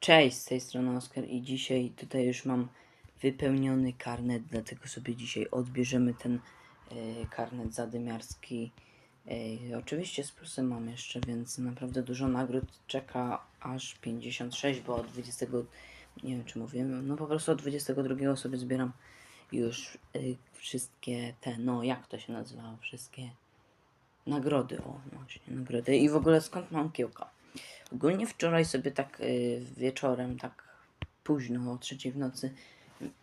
Cześć, z tej strony Oskar i dzisiaj tutaj już mam wypełniony karnet, dlatego sobie dzisiaj odbierzemy ten e, karnet zadymiarski. E, oczywiście z plusem mam jeszcze, więc naprawdę dużo nagród czeka aż 56, bo od 20, nie wiem czy mówiłem, no po prostu od 22 sobie zbieram już e, wszystkie te, no jak to się nazywało, wszystkie nagrody, o właśnie, nagrody i w ogóle skąd mam kiełka. Ogólnie wczoraj sobie tak y, wieczorem, tak późno, o trzeciej w nocy,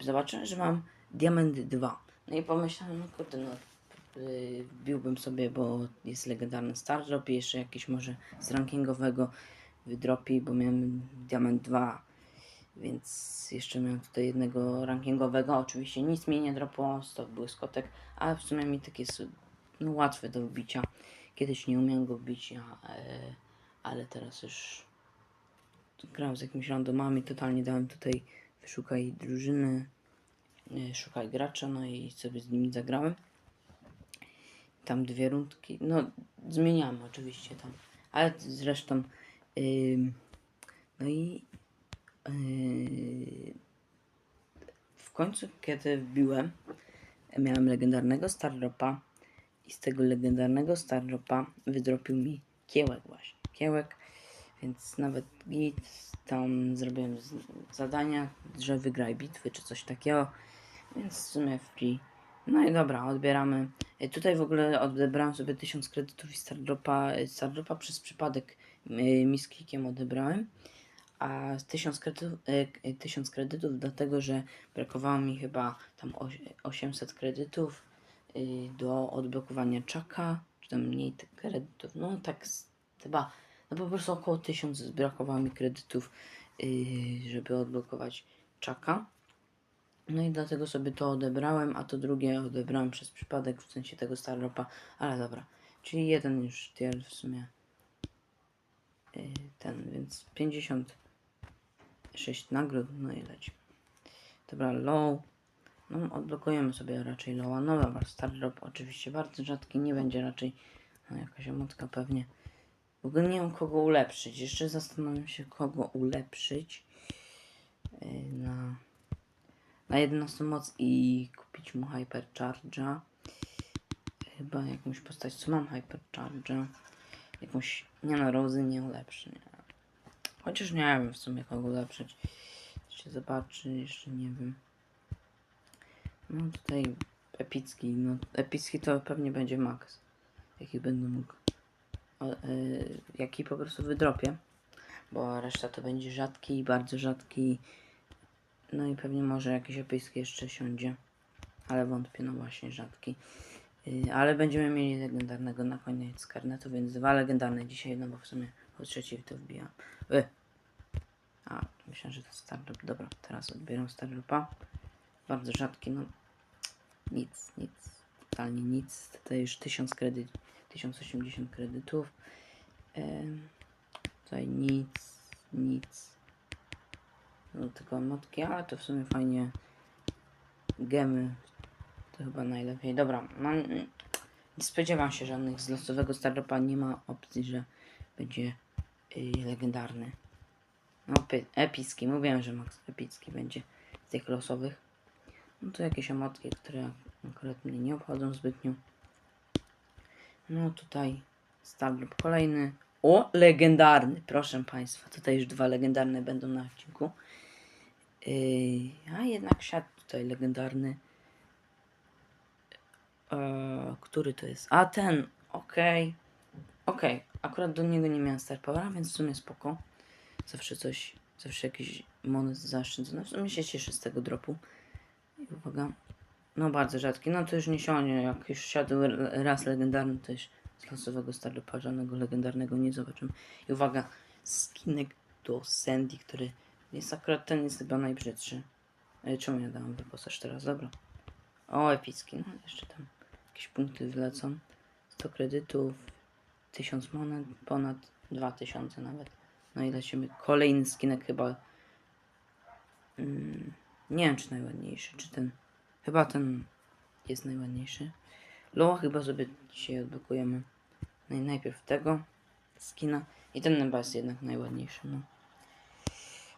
zobaczyłem, że mam diament 2. No i pomyślałem, no kurde, no y, wbiłbym sobie, bo jest legendarny Star Drop i jeszcze jakiś może z rankingowego wydropi, bo miałem diament 2. Więc jeszcze miałem tutaj jednego rankingowego. Oczywiście nic mi nie dropło, stok błyskotek, ale w sumie mi takie s- no, łatwe do wbicia. Kiedyś nie umiałem go wbić, a, e, ale teraz już grałem z jakimiś randomami, totalnie dałem tutaj wyszukaj drużyny, e, szukaj gracza, no i sobie z nimi zagrałem. Tam dwie rundki, no zmieniamy oczywiście tam, ale zresztą ym, no i yy, w końcu kiedy wbiłem miałem legendarnego Stardropa i z tego legendarnego Stardropa wydropił mi kiełek właśnie. Kiełek, więc nawet git, tam zrobiłem zadania, że wygraj bitwy czy coś takiego, więc w sumie FP. No i dobra, odbieramy. E, Tutaj w ogóle odebrałem sobie 1000 kredytów i Stardropa, e, Stardropa przez przypadek y, mi z klikiem odebrałem. A 1000 kredytów, e, k- 1000 kredytów dlatego, że brakowało mi chyba tam oś- 800 kredytów do odblokowania czaka, czy tam mniej tych kredytów, no tak chyba, no po prostu około 1000 brakowało mi kredytów, y, żeby odblokować czaka. No i dlatego sobie to odebrałem, a to drugie odebrałem przez przypadek, w sensie tego Starropa, ale dobra. Czyli jeden już tier w sumie. y, Ten, więc 56 nagród, no i leci. Dobra, low. No, odblokujemy sobie raczej lowa. No dobra, Star Drop oczywiście bardzo rzadki, nie będzie raczej no, jakaś emotka pewnie. W ogóle nie wiem kogo ulepszyć. Jeszcze zastanawiam się kogo ulepszyć yy, na, na 11 moc i kupić mu Hypercharge'a. Chyba jakąś postać, co mam Hypercharge'a. Jakąś, nie no, Rozy nie ulepszy, nie. Chociaż nie wiem w sumie kogo ulepszyć. Jeszcze zobaczy, jeszcze nie wiem. No tutaj epicki, no epicki to pewnie będzie max. Jaki będę mógł. Y, jaki po prostu wydropię. Bo reszta to będzie rzadki, bardzo rzadki. No i pewnie może jakiś epicki jeszcze siądzie. Ale wątpię, no właśnie rzadki. Y, ale będziemy mieli legendarnego na koniec karnetu, więc dwa legendarne dzisiaj, no bo w sumie o trzeciej to wbijam. Y. A, myślałem, że to Stardrop. Dobra, teraz odbieram Stardropa. Bardzo rzadki, no nic, nic, totalnie nic. Tutaj już 1000 kredyt, 1080 kredytów. Tutaj nic, nic. No tylko emotki, ale to w sumie fajnie. Gemy to chyba najlepiej. Dobra, mam, nie spodziewam się żadnych z losowego Stardropa. Nie ma opcji, że będzie y, legendarny. No, epi- epicki. Mówiłem, że max epicki będzie z tych losowych. No to jakieś emotki, które akurat mnie nie obchodzą zbytnio. No tutaj Stardrop kolejny. O, legendarny, proszę Państwa. Tutaj już dwa legendarne będą na odcinku. Yy, a jednak siadł tutaj legendarny. Eee, który to jest? A ten, okej. Okej, akurat do niego nie miałem Star Powera, więc w sumie spoko. Zawsze coś, zawsze jakiś monet zaoszczędzony. W sumie się cieszę z tego dropu. I uwaga. No bardzo rzadki. No to już nie siądzie. Jak już siadł raz legendarny, to już z losowego Stardopa żadnego legendarnego nie zobaczymy. I uwaga, skinek do Sandy, który jest akurat ten jest chyba najbrzydszy. Ale czemu ja dałem wyposaż teraz? Dobra. O, epicki. No jeszcze tam jakieś punkty wylecą. 100 kredytów, 1000 monet, ponad 2000 nawet. No i lecimy. Kolejny skinek chyba. Mm, nie wiem, czy najładniejszy, czy ten. Chyba ten jest najładniejszy. Loa chyba sobie dzisiaj odblokujemy. No i najpierw tego skina. I ten chyba jest jednak najładniejszy. No.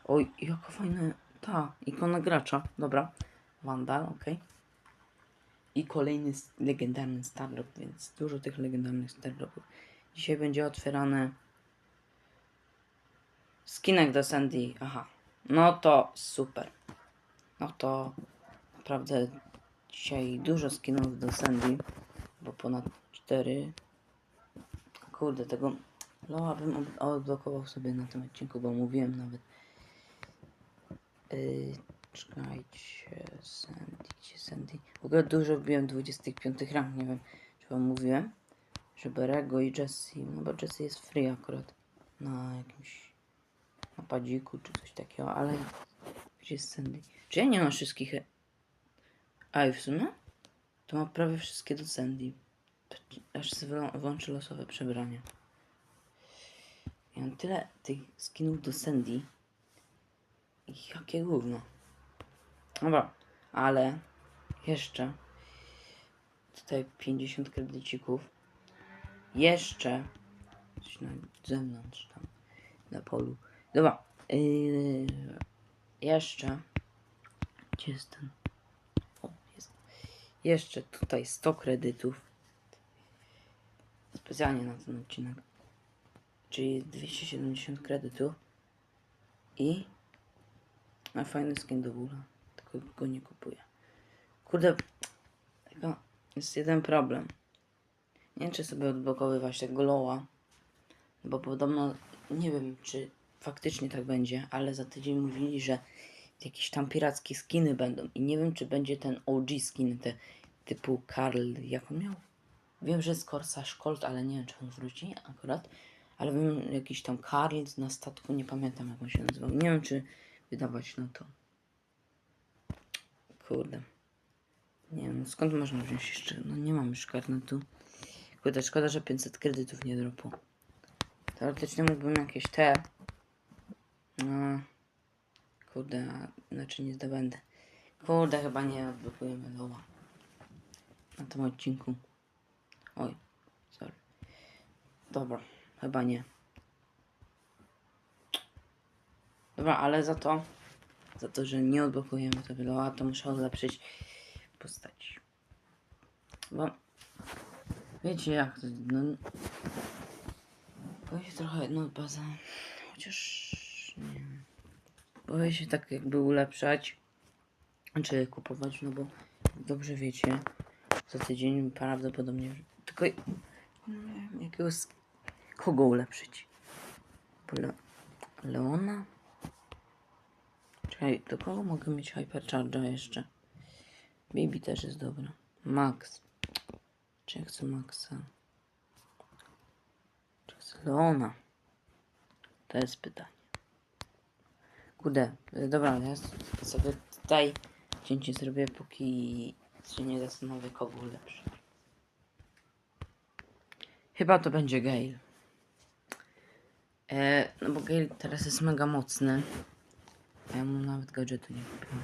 Oj, jaka fajna ta ikona gracza. Dobra. Vandal, okej. I kolejny legendarny Stardrop, więc dużo tych legendarnych Stardropów. Dzisiaj będzie otwierane skinek do Sandy. Aha. No to super. No to naprawdę dzisiaj dużo skinów do Sandy, bo ponad 4. Kurde, tego Loa bym odblokował sobie na tym odcinku, bo mówiłem nawet. Yy, czekajcie, Sandy, gdzie Sandy? W ogóle dużo wbiłem 25 rank, nie wiem, czy wam mówiłem, że Berego i Jessie, no bo Jessie jest free akurat na jakimś napadziku czy coś takiego, ale gdzie jest Sandy? Czy ja nie mam wszystkich? A i w sumie? To ma prawie wszystkie do Sandy. Aż włączę losowe przebranie. Ja mam tyle tych skinów do Sandy. Jakie gówno. Dobra, ale jeszcze tutaj 50 kredycików. Jeszcze coś na zewnątrz tam na polu. Dobra, yy, jeszcze gdzie jest ten? Jeszcze tutaj 100 kredytów. Specjalnie na ten odcinek. Czyli 270 kredytów. I na fajny skin do góra. Tylko go nie kupuję. Kurde, tylko jest jeden problem. Nie wiem, czy sobie odblokowywać tego Loa. Bo podobno, nie wiem, czy faktycznie tak będzie, ale za tydzień mówili, że jakieś tam pirackie skiny będą. I nie wiem, czy będzie ten OG skin, te typu Karl, jak on miał? Wiem, że jest Corsage Colt, ale nie wiem, czy on wróci akurat. Ale wiem, jakiś tam Karl na statku, nie pamiętam jak on się nazywał. Nie wiem, czy wydawać na to. Kurde. Nie wiem, skąd można wziąć jeszcze? No nie mam już karnetu. Kurde, szkoda, że 500 kredytów nie dropu. Teoretycznie mógłbym jakieś te... No... Kurde, a inaczej nie zdobędę. Kurde, chyba nie odblokujemy Loa. Na tym odcinku. Oj, sorry. Dobra, chyba nie. Dobra, ale za to, za to, że nie odblokujemy tego Loa, to muszę ulepszyć postać. Bo wiecie jak, to, no... Boję się trochę, no baza, chociaż nie. Boję się tak jakby ulepszać, czy kupować, no bo dobrze wiecie, za tydzień prawdopodobnie, tylko nie wiem, jakiego, sk- kogo ulepszyć? Le Leona? Czekaj, do kogo mogę mieć Hypercharge'a jeszcze? Baby też jest dobra. Max. Czy ja chcę Maxa? Czy chcę Leona? To jest pytanie. Kurde, dobra, ja sobie tutaj cięcie zrobię, póki się nie zastanowię, kogo ulepszyć. Chyba to będzie Gale. E, no bo Gale teraz jest mega mocny. A Ja mu nawet gadżetu nie kupiłem.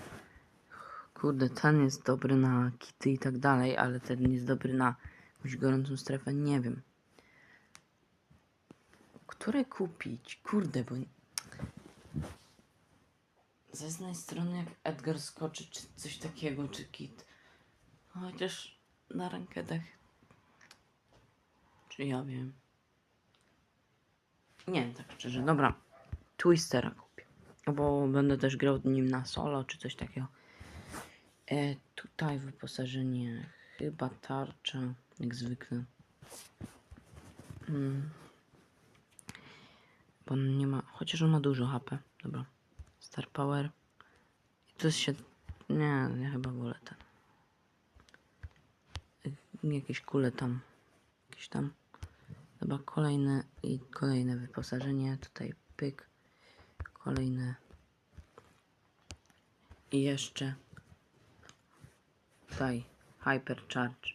Kurde, ten jest dobry na kity i tak dalej, ale ten jest dobry na jakąś gorącą strefę, nie wiem. Które kupić? Kurde, bo... Z jednej strony jak Edgar skoczy, czy coś takiego, czy kit. Chociaż na rankedach... Czy ja wiem? Nie tak szczerze. Dobra, Twistera kupię. Bo będę też grał nim na solo, czy coś takiego. E, tutaj wyposażenie chyba tarcza, jak zwykle. Mm. Bo on nie ma, chociaż on ma dużo HP. Dobra. Star Power. I to się, nie, ja chyba wolę ten. Jakieś kule tam, jakieś tam. Dobra, kolejne i kolejne wyposażenie. Tutaj pyk. Kolejne. I jeszcze Tutaj Hypercharge.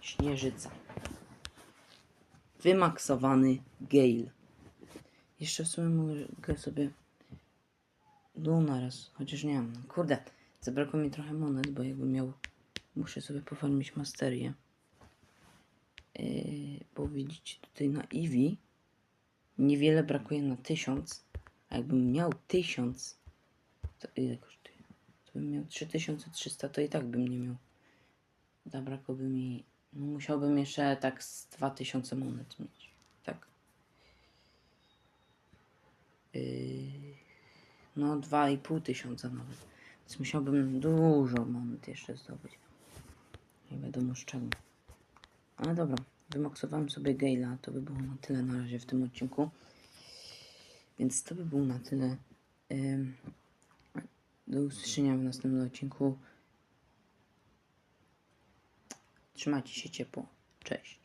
Śnieżyca. Wymaksowany Gale. Jeszcze w sumie mogę sobie Luna raz, chociaż nie wiem. Kurde, zabrakło mi trochę monet, bo jakbym miał... Muszę sobie pofarmić masterię. Yy, bo widzicie tutaj na Eevee niewiele brakuje na 1000, a jakbym miał 1000, to ile kosztuje? To bym miał 3300, to i tak bym nie miał. Zabrakłoby mi, no musiałbym jeszcze tak z 2000 monet mieć, tak. Yy, no 2,5 tysiąca nawet. Więc musiałbym dużo monet jeszcze zdobyć. Nie wiadomo z czego. Ale dobra, wymaksowałem sobie Gale'a. To by było na tyle na razie w tym odcinku. Więc to by było na tyle. Ym, Do usłyszenia w następnym odcinku. Trzymajcie się ciepło. Cześć.